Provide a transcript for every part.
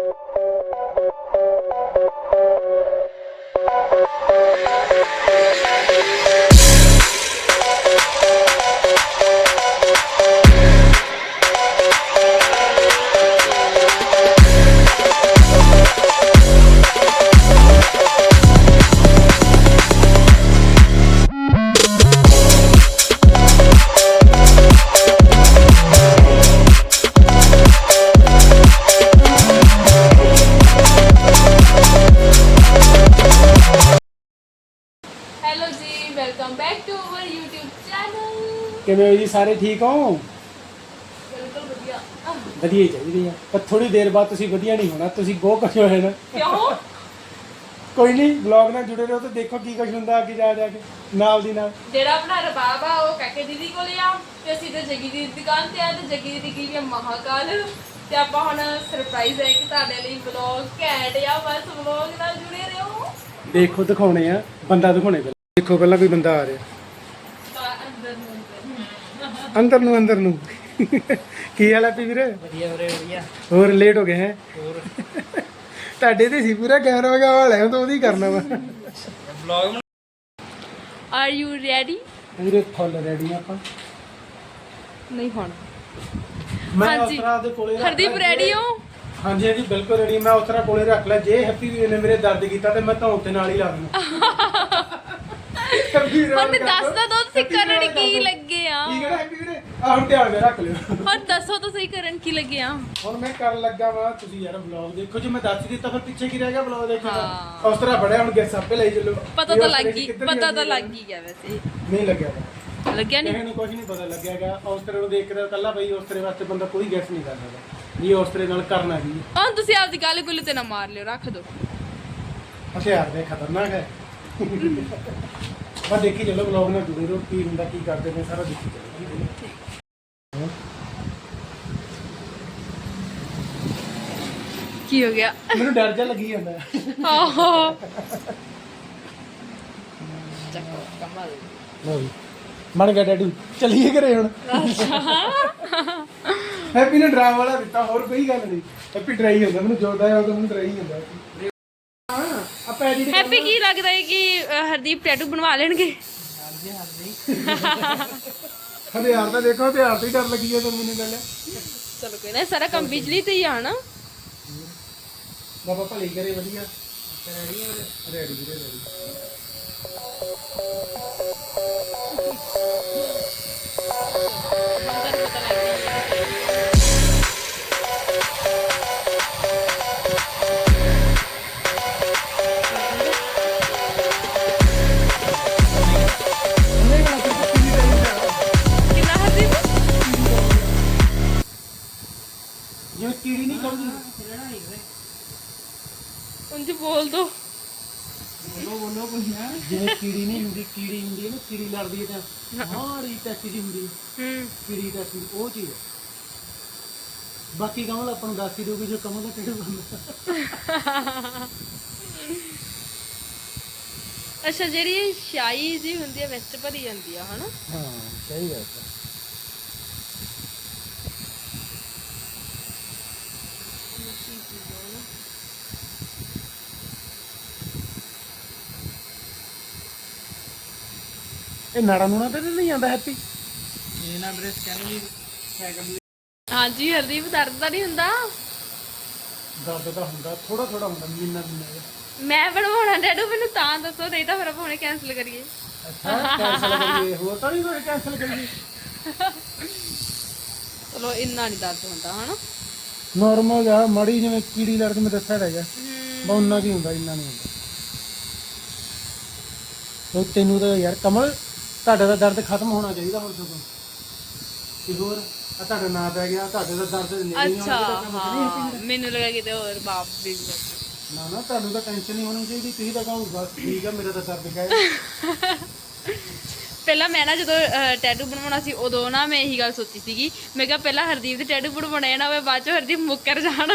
Hello ਕਿਵੇਂ ਹੋ ਜੀ? ਸਾਰੇ ਠੀਕ ਹੋ? ਬਿਲਕੁਲ ਵਧੀਆ। ਹੀ ਚਾਹੀਦੀ ਆ। ਪਰ ਥੋੜੀ ਦੇਰ ਬਾਅਦ ਤੁਸੀਂ ਵਧੀਆ ਨਹੀਂ ਹੋਣਾ। ਤੁਸੀਂ ਗੋ ਕੁਝ ਹੋਏ ਨਾ ਕਿਉਂ? ਕੋਈ ਨਹੀਂ ਵਲੌਗ ਨਾਲ ਜੁੜੇ ਰਹੋ ਤੇ ਦੇਖੋ ਕੀ ਕੁਝ ਹੁੰਦਾ ਅੱਗੇ ਜਾ ਜਾ ਕੇ ਨਾਲ ਦੀ ਨਾਲ। ਜਿਹੜਾ ਆਪਣਾ ਰਬਾਬ ਆ ਉਹ ਕਾਕੇ ਦੀਦੀ ਕੋਲੇ ਆ। ਤੇ ਅਸੀਂ ਤੇ ਜੱਗੀ ਦੀ ਦੁਕਾਨ ਤੇ ਆ ਤੇ ਜੱਗੀ ਦੀਦੀ ਕੀ ਵੀ ਮਹਾਕਾਲ। ਤੇ ਆਪਾਂ ਹੁਣ ਸਰਪ੍ਰਾਈਜ਼ ਹੈ ਕਿ ਤੁਹਾਡੇ ਲਈ ਵਲੌਗ ਘੈਂਟ ਆ। ਬਸ ਵਲੌਗ ਨਾਲ ਜੁੜੇ ਰਹੋ। ਦੇਖੋ ਦਿਖਾਉਣੇ ਆ। ਬੰਦਾ ਦਿਖਾਉਣੇ ਪਹਿਲਾਂ। ਦੇਖੋ ਪਹਿਲਾਂ ਕੋਈ ਬੰਦਾ ਆ ਰਿਹਾ। ਅੰਦਰ ਨੂੰ ਅੰਦਰ ਨੂੰ ਕੀ ਹਾਲ ਹੈ ਪੀ ਵੀਰੇ? ਵਧੀਆ ਵੀਰੇ ਵਧੀਆ। ਹੋਰ ਲੇਟ ਹੋ ਗਏ ਹੈ? ਹੋਰ। ਤੁਹਾਡੇ ਤੇ ਸੀ ਪੂਰਾ ਕੈਮਰਾ ਵਗਾ ਵਾਲਾ ਤਾਂ ਉਹਦੀ ਕਰਨਾ ਵਾ। ਵਲੌਗ ਆਰ ਯੂ ਰੈਡੀ ਵੀਰੇ ਫੁੱਲ ਰੈਡੀ ਆਪਾਂ। ਨਹੀਂ ਹੁਣ। ਮੈਂ। ਉਤਰਾ ਦੇ ਕੋਲੇ ਰੱਖ ਹਰਦੀਪ ਲਿਆ, ਰੈਡੀ ਜੇ- ਹੋ? ਹਾਂਜੀ ਹਾਂਜੀ ਬਿਲਕੁਲ ਰੈਡੀ ਮੈਂ ਉਤਰਾ ਕੋਲੇ ਰੱਖ ਲਿਆ। ਜੇ ਹੈਪੀ ਵੀਰ ਨੇ ਮੇਰੇ ਦਰਦ ਕੀਤਾ ਤੇ ਮੈਂ ਤੇ ਨਾਲ ਹੀ ਲਾ ਵੀਰ ਹੁਣ ਦੱਸ ਦੋ। ਤੁਸੀਂ ਕਰਨ ਕੀ ਦਿਓ। ਲੱਗੇ ਆ। ਠੀਕ ਹੈ ਨਾ ਹੈਪੀ ਵੀਰੇ? ਆਹ ਹੁਣ ਧਿਆਨ ਨਾਲ ਰੱਖ ਲਿਓ। ਹੁਣ ਦੱਸੋ ਤੁਸੀਂ ਕਰਨ ਕੀ ਲੱਗੇ ਆ। ਹੁਣ ਮੈਂ ਕਰਨ ਲੱਗਾ ਵਾ ਤੁਸੀਂ ਯਾਰ ਵਲੌਗ ਦੇਖੋ ਜੇ ਮੈਂ ਦੱਸ ਦਿੱਤਾ ਫਿਰ ਪਿੱਛੇ ਕੀ ਰਹਿ ਗਿਆ ਵਲੌਗ ਦੇਖੋ ਹਾਂ। ਉਸ ਤਰ੍ਹਾਂ ਬੜਿਆ ਹੁਣ ਗੈਸ ਆਪੇ ਲਈ ਚੱਲੋ। ਪਤਾ ਤਾਂ ਲੱਗ ਗਈ ਪਤਾ ਤਾਂ। ਲੱਗ ਹੀ ਗਿਆ ਵੈਸੇ। ਨਹੀਂ ਲੱਗਿਆ ਵਾ। ਲੱਗਿਆ ਨਹੀਂ? ਕਿਸੇ ਨੂੰ ਕੁਝ ਨਹੀਂ ਪਤਾ ਲੱਗਿਆਗਾ ਉਸ ਤਰ੍ਹਾਂ ਨੂੰ ਦੇਖ ਕੇ ਕੱਲਾ ਬਈ ਉਸ ਤਰ੍ਹਾਂ ਵਾਸਤੇ ਬੰਦਾ ਕੋਈ ਗੈਸ ਨਹੀਂ ਕਰ ਸਕਦਾ ਜੀ ਉਸ ਤਰ੍ਹਾਂ ਨਾਲ ਕਰਨਾ ਜੀ ਹਾਂ। ਤੁਸੀਂ ਆਪਦੀ ਗੱਲ ਗੁੱਲ ਤੇ ਨਾ ਮਾਰ ਲਿਓ ਰੱਖ ਦਿਓ ਹਥਿਆਰ ਦੇ ਖਤਰਨਾਕ ਹੈ। ਬਸ ਦੇਖੀ ਚੱਲੋ ਵਲੌਗ ਨਾਲ ਜੁੜੇ ਰਹੋ ਕੀ ਹੁੰਦਾ ਕੀ ਕਰਦੇ ਨੇ ਸਾਰਾ ਦੇਖੀ ਚੱਲੋ। ਕੀ ਹੋ ਗਿਆ? ਮੈਨੂੰ ਡਰ ਜਾ ਲੱਗੀ ਜਾਂਦਾ। ਆਹੋ। ਚੱਕੋ ਕਮਲ। ਲਓ ਜੀ। ਬਣ ਗਿਆ ਡੈਡੂ। ਚੱਲੀਏ ਘਰੇ ਹੁਣ। ਹੈਪੀ ਨੇ ਡਰਾਮ ਵਾਲਾ ਦਿੱਤਾ ਹੋਰ ਕੋਈ ਗੱਲ ਨਹੀਂ। ਹੈਪੀ ਡਰਾਈ ਹੁੰਦਾ ਮੈਨੂੰ ਜੋਦਾ ਹੈ ਉਹ ਮੈਨੂੰ ਡਰਾਈ ਹੁੰਦਾ ਹਾਂ ਹੈਪੀ ਕੀ ਲੱਗਦਾ ਹੈ ਕਿ ਹਰਦੀਪ ਟੈਟੂ ਬਣਵਾ ਲੈਣਗੇ? ਹਲੇ ਯਾਰ ਤਾਂ ਦੇਖੋ ਹਥਿਆਰ ਤੇ ਹੀ ਡਰ ਲੱਗੀ ਹੈ ਤੁਹਾਨੂੰ ਮੈਨੂੰ ਗੱਲ। ਚਲੋ ਕੋਈ ਨਾ ਸਾਰਾ ਕੰਮ ਬਿਜਲੀ ਤੇ ਹੀ ਆ ਨਾ। ਬਾਬਾ ਭਲੀ ਕਰੇ ਵਧੀਆ। ਰੈਡੀ ਰੈਡੀ ਵੀਰੇ ਰੈਡੀ ਕੀੜੀ ਨਹੀਂ ਕਰਦੀ ਉਂਝ ਬੋਲ ਦੋ ਜਿਵੇਂ ਕੀੜੀ ਨਹੀਂ ਹੁੰਦੀ ਕੀੜੀ ਹੁੰਦੀ ਹੈ ਨਾ ਕੀੜੀ ਲੜਦੀ ਹੈ ਤਾਂ ਮਾੜੀ ਟੱਚ ਜੀ ਹੁੰਦੀ ਹੈ, ਕੀੜੀ ਟੱਚ ਉਹ ਚੀਜ਼ ਹੈ। ਬਾਕੀ ਕਮਲ ਆਪਾਂ ਨੂੰ ਦੱਸ ਹੀ ਦੋਗੇ ਜੋ ਕਮਲ ਦਾ ਕਿਹੜੇ ਬੰਦਾ ਅੱਛਾ ਜਿਹੜੀ ਸ਼ਾਈ ਜੀ ਹੁੰਦੀ ਹੈ ਵਿੱਚ ਭਰੀ ਜਾਂਦੀ ਆ ਹਨਾ? ਹਾਂ ਸਹੀ ਗੱਲ ਹੈ। ਇਹ ਨਾੜਾ ਨੂਣਾ ਤੇ ਨਹੀਂ ਜਾਂਦਾ ਹੈਪੀ? ਇਹ ਨਾ ਵੀਰੇ ਸਕੈਨਿੰਗ ਸਾਈਕਲ ਹਾਂਜੀ ਹਰਦੀਪ ਦਰਦ ਤਾਂ ਨਹੀਂ ਹੁੰਦਾ? ਦਰਦ ਤਾਂ ਹੁੰਦਾ ਥੋੜਾ ਥੋੜਾ ਹੁੰਦਾ ਮਹੀਨਾ ਮਹੀਨਾ ਜਿਹਾ। ਮੈਂ ਬਣਵਾਉਣਾ ਡੈਡੂ ਮੈਨੂੰ ਤਾਂ ਦੱਸੋ ਨਹੀਂ ਤਾਂ ਫਿਰ ਆਪਾਂ ਹੁਣੇ ਕੈਨਸਲ ਕਰੀਏ। ਅੱਛਾ ਕੈਂਸਲ ਕਰੀਏ ਹੋਰ ਤਾਂ ਨਹੀਂ ਕੋਈ ਕੈਂਸਲ ਕਰੀਏ? ਚਲੋ ਇੰਨਾ ਨਹੀਂ ਦਰਦ ਹੁੰਦਾ ਹਨਾ? ਨਾਰਮਲ ਆ ਮੜੀ ਜਿਵੇਂ ਕੀੜੀ ਲੜ ਕੇ ਮੈਂ ਦੱਸਿਆ ਹੈਗਾ ਬਾ ਉਹਨਾਂ ਕੀ ਹੁੰਦਾ ਇੰਨਾ ਨਹੀਂ ਹੁੰਦਾ। ਉਹ ਤੈਨੂੰ ਤਾਂ ਯਾਰ ਕਮਲ ਤੁਹਾਡਾ ਤਾਂ ਦਰਦ ਖਤਮ ਹੋਣਾ ਚਾਹੀਦਾ ਹੁਣ ਤੋਂ ਤੇ ਹੋਰ ਆ ਤੁਹਾਡਾ ਨਾਂ ਪੈ ਗਿਆ ਤੁਹਾਡੇ ਦਾ ਦਰਦ ਨਹੀਂ ਅੱਛਾ ਹਾਂ ਮੈਨੂੰ ਲੱਗਾ ਕਿਤੇ ਹੋਰ ਬਾਪ ਵੀ ਨਾ ਨਾ ਤੁਹਾਨੂੰ ਤਾਂ ਟੈਨਸ਼ਨ ਨਹੀਂ ਹੋਣੀ ਚਾਹੀਦੀ ਤੁਸੀਂ ਤਾਂ ਕਹੋ ਬਸ ਠੀਕ ਆ ਮੇਰਾ ਤਾਂ ਦਰਦ ਗਿਆ। ਪਹਿਲਾਂ ਮੈਂ ਨਾ ਜਦੋਂ ਟੈਟੂ ਬਣਵਾਉਣਾ ਸੀ ਉਦੋਂ ਨਾ ਮੈਂ ਇਹੀ ਗੱਲ ਸੋਚੀ ਸੀਗੀ। ਮੈਂ ਕਿਹਾ ਪਹਿਲਾਂ ਹਰਦੀਪ ਦੇ ਟੈਟੂ ਬਣਵਾਉਣਾ ਨਾ ਹੋਵੇ ਬਾਅਦ ਚ ਹਰਦੀਪ ਮੁੱਕਰ ਜਾਣ।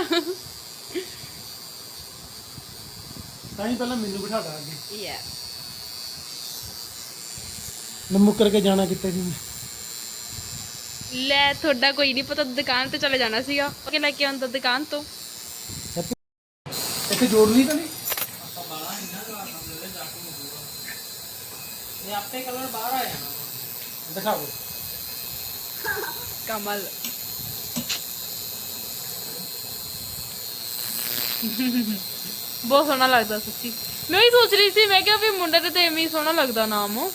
ਤਾਂ ਹੀ ਪਹਿਲਾਂ ਮੈਨੂੰ ਬਿਠਾ ਦਾ ਅੱਗੇ। ਯਾ ਮੈਂ ਮੁੱਕਰ ਕੇ ਜਾਣਾ ਕਿੱਥੇ ਸੀ ਮੈਂ ਲੈ ਤੁਹਾਡਾ ਕੋਈ ਨਹੀਂ ਪਤਾ ਦੁਕਾਨ ਤੇ ਚਲੇ ਜਾਣਾ ਸੀਗਾ। ਉਹ ਕਿ ਲੈ ਕੇ ਆਉਂਦਾ ਦੁਕਾਨ ਤੋਂ। ਇੱਥੇ ਜੋੜਨੀ ਤਾਂ ਨਹੀਂ? ਆਪਾਂ ਬਾਹਰ ਇੰਨਾ ਕਲਾ ਸਮਝਦੇ ਜਾ ਕੇ ਮੁੱਕੂਗਾ ਇਹ ਆਪੇ ਕਲਰ ਬਾਹਰ ਆ ਜਾਣਾ। ਦਿਖਾਓ ਕਮਲ। ਬਹੁਤ ਸੋਹਣਾ ਲੱਗਦਾ ਸੱਚੀ। ਮੈਂ ਵੀ ਸੋਚ ਰਹੀ ਸੀ ਮੈਂ ਕਿਹਾ ਵੀ ਮੁੰਡੇ ਤੇ ਤਾਂ ਐਵੇਂ ਹੀ ਸੋਹਣਾ ਲੱਗਦਾ ਨਾਮ। ਉਹ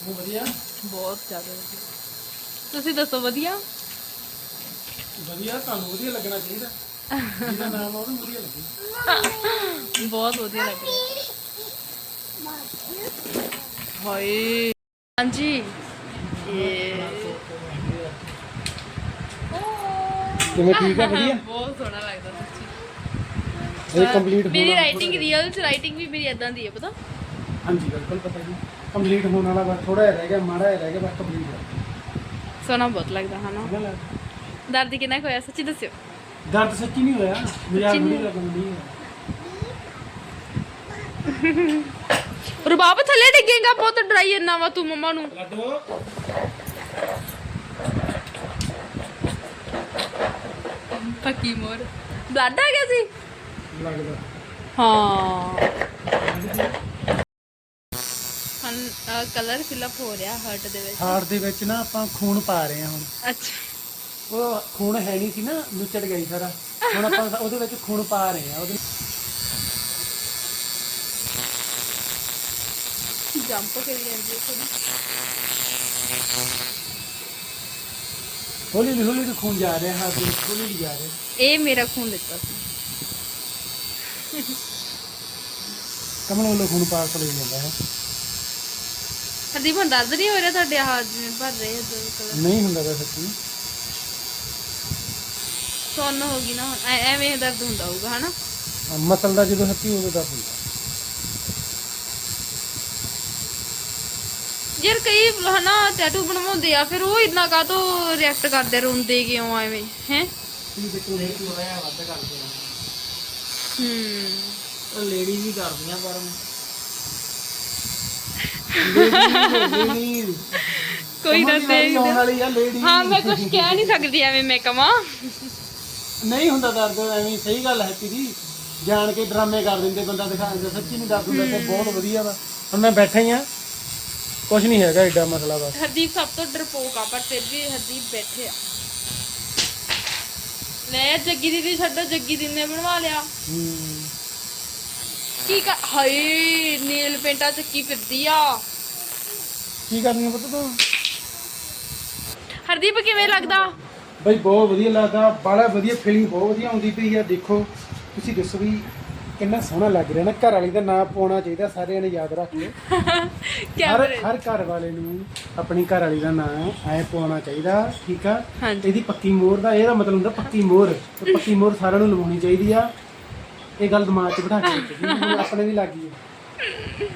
ਉਹ ਵਧੀਆ। ਬਹੁਤ ਜ਼ਿਆਦਾ ਵਧੀਆ। ਤੁਸੀਂ ਦੱਸੋ ਵਧੀਆ? ਵਧੀਆ ਤੁਹਾਨੂੰ ਵਧੀਆ ਲੱਗਣਾ ਚਾਹੀਦਾ। ਜਿਹਦਾ ਨਾਮ ਆ ਉਹਨੂੰ ਵਧੀਆ ਲੱਗੇ। ਬਹੁਤ ਵਧੀਆ ਲੱਗ ਰਿਹਾ। ਹਾਏ। ਹਾਂਜੀ। ਇਹ ਕਿਵੇਂ ਠੀਕ ਆ ਵਧੀਆ? ਬਹੁਤ ਸੋਹਣਾ ਲੱਗਦਾ ਸੱਚੀ। ਇਹ ਕੰਪਲੀਟ ਮੇਰੀ ਰਾਈਟਿੰਗ ਰੀਅਲ ਚ ਰਾਈਟਿੰਗ ਵੀ ਮੇਰੀ ਇਦਾਂ ਦੀ ਹੈ ਪਤਾ? ਹਾਂਜੀ ਬਿਲਕੁਲ ਪਤਾ ਜੀ। ਕੰਪਲੀਟ ਹੋਣ ਵਾਲਾ ਬਸ ਥੋੜਾ ਜਿਹਾ ਰਹਿ ਗਿਆ ਮਾੜਾ ਜਿਹਾ ਰਹਿ ਗਿਆ ਬਸ ਕੰਪਲੀਟ ਹੋ ਸੋਹਣਾ ਬਹੁਤ ਲੱਗਦਾ ਹਨਾ? ਗਿਆ ਦਰਦ ਕਿੰਨਾ ਕੁ ਹੋਇਆ? ਸੱਚੀ ਦੱਸਿਓ। ਦਰਦ ਸੱਚੀ ਨਹੀਂ ਹੋਇਆ। ਮਜ਼ਾਕ ਨਹੀਂ ਨਹੀਂ। ਲੱਗਣ ਨਹੀਂ ਰੁਬਾਬ ਥੱਲੇ ਡਿੱਗੇਗਾ ਬਹੁਤ ਡਰਾਈ ਇੰਨਾ ਵਾ ਤੂੰ ਮੰਮਾ ਨੂੰ। ਲੱਡੋ। ਪੱਕੀ ਮੋਰ। ਬਲੱਡ ਆ ਗਿਆ ਸੀ? ਲੱਗਦਾ। ਹਾਂ। ਕਲਰ ਫਿਲਅਪ ਹੋ ਰਿਹਾ ਹਰਟ ਦੇ ਵਿੱਚ। ਹਾਰਟ ਦੇ ਵਿੱਚ ਨਾ ਆਪਾਂ ਖੂਨ ਪਾ ਰਹੇ ਹਾਂ ਹੁਣ। ਅੱਛਾ। ਉਹ ਖੂਨ ਹੈ ਨਹੀਂ ਸੀ ਨਾ ਨੁੱਚੜ ਗਈ ਸਾਰਾ। ਹੁਣ ਆਪਾਂ ਉਹਦੇ ਵਿੱਚ ਖੂਨ ਪਾ ਰਹੇ ਹਾਂ ਉਹਦੇ ਜੰਪ ਕਰੀ ਜਾਂਦੀ ਹੈ ਥੋੜੀ ਹੌਲੀ ਹੌਲੀ ਹੌਲੀ ਖੂਨ ਜਾ ਰਿਹਾ ਹਾਰਟ ਦੇ ਵਿੱਚ ਹੌਲੀ ਹੌਲੀ ਜਾ ਰਿਹਾ। ਇਹ ਮੇਰਾ ਖੂਨ ਲਿੱਤਾ ਸੀ। ਕਮਲ ਵੱਲੋਂ ਖੂਨ ਪਾਸ ਲਈ ਜਾਂਦਾ ਹੈ। ਹਰਦੀਪ ਹੁਣ ਦਰਦ ਨਹੀਂ ਹੋ ਰਿਹਾ ਤੁਹਾਡੇ? ਆਹ ਜਿਵੇਂ ਭਰ ਰਹੇ ਆ ਦੋ ਕਲਰ ਨਹੀਂ ਹੁੰਦਾ ਤਾਂ ਸੱਚੀ। ਸੁੰਨ ਹੋ ਗਈ ਨਾ ਹੁਣ। ਐ- ਐਵੇਂ ਦਰਦ ਹੁੰਦਾ ਹੋਊਗਾ ਹਨਾ? ਹਾਂ, ਮਸਲ ਦਾ ਜਦੋਂ ਸੱਚੀ ਉਦੋਂ ਦਾ ਹੁੰਦਾ। ਯਾਰ ਕਈ ਹਨਾ ਟੈਟੂ ਬਣਵਾਉਂਦੇ ਆ ਫਿਰ ਉਹ ਇੰਨਾ ਕਾਹਤੋਂ ਰਿਐਕਟ ਕਰਦੇ ਰੋਂਦੇ ਕਿਉਂ ਐਵੇਂ ਹੈ? ਕੀ ਦੇਖੋ ਇਹ ਥੋੜਾ ਜਿਹਾ ਵੱਧ ਕਰਦੇ ਆ ਹੂੰ। ਉਹ ਲੇਡੀ ਵੀ ਕਰਦੀਆਂ ਪਰ ਲੇਡੀ ਕੋਈ ਨਾ ਆਉਣ ਦੇਖ। ਵਾਲੀ ਆ ਲੇਡੀ ਹਾਂ ਮੈਂ ਕੁਝ ਕਹਿ ਨਹੀਂ ਸਕਦੀ ਐਵੇਂ ਮੈਂ ਕਵਾਂ। ਨਹੀਂ ਹੁੰਦਾ ਦਰਦ ਐਵੇਂ ਸਹੀ ਗੱਲ ਹੈ ਤੇਰੀ ਜਾਣ ਕੇ ਡਰਾਮੇ ਕਰ ਦਿੰਦੇ ਬੰਦਾ ਦਿਖਾ ਦਿੰਦਾ ਸੱਚੀ ਨਹੀਂ ਦਰਦ ਹੁੰਦਾ ਤੇ ਬਹੁਤ ਵਧੀਆ ਵਾ। ਹੁਣ ਮੈਂ ਬੈਠਾ ਹੀ ਆ ਕੁਝ ਨਹੀਂ ਹੈਗਾ ਏਡਾ ਮਸਲਾ ਬਸ। ਹਰਦੀਪ ਸਭ ਤੋਂ ਡਰਪੋਕ ਆ ਪਰ ਫਿਰ ਵੀ ਹਰਦੀਪ ਬੈਠੇ ਆ। ਲੈ ਜੱਗੀ ਦੀਦੀ ਛੱਡੋ ਜੱਗੀ ਦੀਦੀ ਨੇ ਬਣਵਾ ਲਿਆ। ਹੂੰ। ਕੀ ਕਰ ਹਾਏ ਨੇਲ ਪੇਂਟਾ ਚੱਕੀ ਫਿਰਦੀ ਆ? ਕੀ ਕਰਨੀ ਆ ਪੁੱਤ ਤੂੰ? ਹਰਦੀਪ ਕਿਵੇਂ ਲੱਗਦਾ? ਬਈ ਬਹੁਤ ਵਧੀਆ ਲੱਗਦਾ। ਬੜਾ ਵਧੀਆ ਫੀਲਿੰਗ ਬਹੁਤ ਵਧੀਆ ਆਉਂਦੀ ਪਈ ਆ ਦੇਖੋ। ਤੁਸੀਂ ਦੱਸੋ ਵੀ ਕਿੰਨਾ ਸੋਹਣਾ ਲੱਗ ਰਿਹਾ ਨਾ ਘਰ ਵਾਲੀ ਦਾ ਨਾਮ ਪਾਉਣਾ ਚਾਹੀਦਾ ਸਾਰਿਆਂ ਨੇ ਯਾਦ ਰੱਖ ਲਿਓ। ਹਰ ਕੈਮਰੇ ਹਰ ਘਰ ਵਾਲੇ ਨੂੰ ਆਪਣੀ ਘਰ ਵਾਲੀ ਦਾ ਨਾਮ ਐ ਪਾਉਣਾ ਚਾਹੀਦਾ ਠੀਕ ਆ? ਹਾਂਜੀ। ਇਹਦੀ ਪੱਕੀ ਮੋਹਰ ਦਾ ਇਹਦਾ ਮਤਲਬ ਹੁੰਦਾ ਪੱਕੀ ਮੋਹਰ। ਤੇ ਪੱਕੀ ਮੋਹਰ ਸਾਰਿਆਂ ਨੂੰ ਲਵਾਉਣੀ ਚਾਹੀਦੀ ਆ। ਇਹ ਗੱਲ ਦਿਮਾਗ 'ਚ ਬਿਠਾ ਕੇ ਰੱਖੋ ਮੈਨੂੰ ਆਪਣੇ ਵੀ ਲੱਗੀ ਹੈ।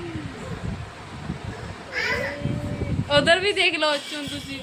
ਉਧਰ ਵੀ ਦੇਖ ਲਓ ਚੁਣ ਤੁਸੀਂ